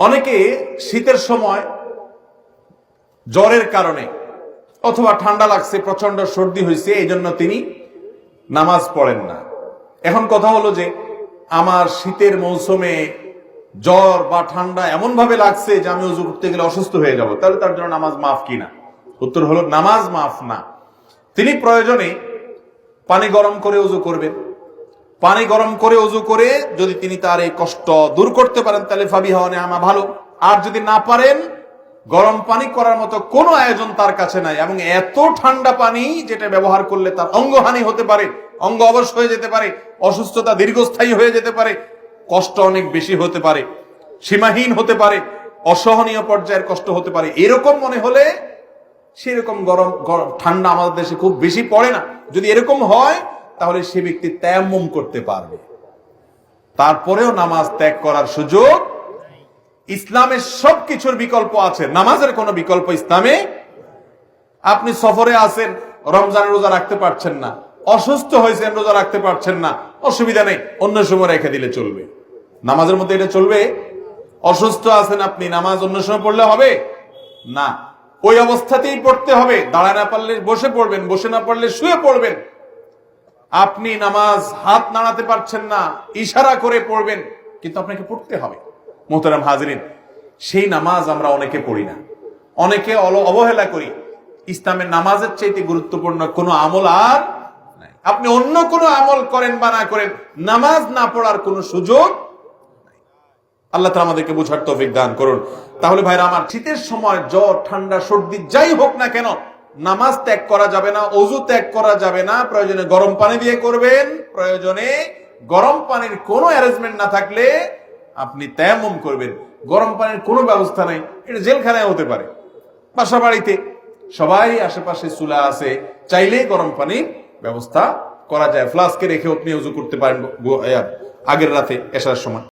অনেকে শীতের সময় জ্বরের কারণে অথবা ঠান্ডা লাগছে প্রচণ্ড সর্দি হয়েছে এই জন্য তিনি নামাজ পড়েন না। এখন কথা হলো যে, আমার শীতের মৌসুমে জ্বর বা ঠান্ডা এমন ভাবে লাগছে যে আমি উজু করতে গেলে অসুস্থ হয়ে যাব। তাহলে তার জন্য নামাজ মাফ কিনা উত্তর হলো, নামাজ মাফ না। তিনি প্রয়োজনে পানি গরম করে উজু করবেন। পানি গরম করে উজু করে যদি তিনি তার এই কষ্ট দূর করতে পারেন, তাহলে ফাবি হওয়া আমা ভালো। আর যদি না পারেন, গরম পানি করার মতো কোনো আয়োজন তার কাছে নাই। এবং এত ঠান্ডা পানি যেটা ব্যবহার করলে তার অঙ্গহানি হতে পারে, অঙ্গ অবশ হয়ে যেতে পারে, অসুস্থতা দীর্ঘস্থায়ী হয়ে যেতে পারে, কষ্ট অনেক বেশি হতে পারে, সীমাহীন হতে পারে, অসহনীয় পর্যায়ের কষ্ট হতে পারে। এরকম মনে হলে সেরকম গরম, ঠান্ডা আমাদের দেশে খুব বেশি পড়ে না। যদি এরকম হয় তাহলে সে ব্যক্তি তেমম করতে পারবে। তারপরেও নামাজ ত্যাগ করার সুযোগ ইসলামের সবকিছুর বিকল্প আছে। নামাজের কোনো বিকল্প ইসলামে আপনি সফরে আছেন রমজানের রোজা রাখতে পারছেন না, অসুস্থ হয়েছেন, রোজা রাখতে পারছেন না, অসুবিধা নেই, অন্য সময় রেখে দিলে চলবে। নামাজের মধ্যে এটা চলবে? অসুস্থ আছেন আপনি, নামাজ অন্য সময় পড়লে হবে? না। ওই অবস্থাতেই পড়তে হবে। দাঁড়ায় না পারলে বসে পড়বেন, বসে না পারলে শুয়ে পড়বেন। আপনি নামাজ হাত নাড়াতে পারছেন না, ইশারা করে পড়বেন, কিন্তু আপনাকে পড়তে হবে। মোহতারাম হাজরিন, সেই নামাজ আমরা অনেকে পড়ি না। অনেকে অবহেলা করি। ইসলামের নামাজের চাইতে গুরুত্বপূর্ণ কোনো আমল আর আপনি অন্য কোনো আমল করেন বা না করেন, নামাজ না পড়ার কোনো সুযোগ আল্লাহ তাআলা আমাদেরকে বোঝার তৌফিক দান করুন। তাহলে ভাইরা, আমার শীতের সময় জ্বর, ঠান্ডা, সর্দি যাই হোক না কেন নামাজ ত্যাগ করা যাবে না, অজু ত্যাগ করা যাবে না, প্রয়োজনে গরম পানি দিয়ে করবেন, প্রয়োজনে গরম পানির কোনো অ্যারেঞ্জমেন্ট না থাকলে আপনি তেমন করবেন। গরম পানির কোনো ব্যবস্থা নাই, এটা জেলখানায় হতে পারে। বাসা বাড়িতে সবাই আশেপাশে চুলা আছে চাইলেই গরম পানির ব্যবস্থা করা যায়। ফ্লাস্কে রেখে আপনি উজু করতে পারেন আগের রাতে এসার সময়।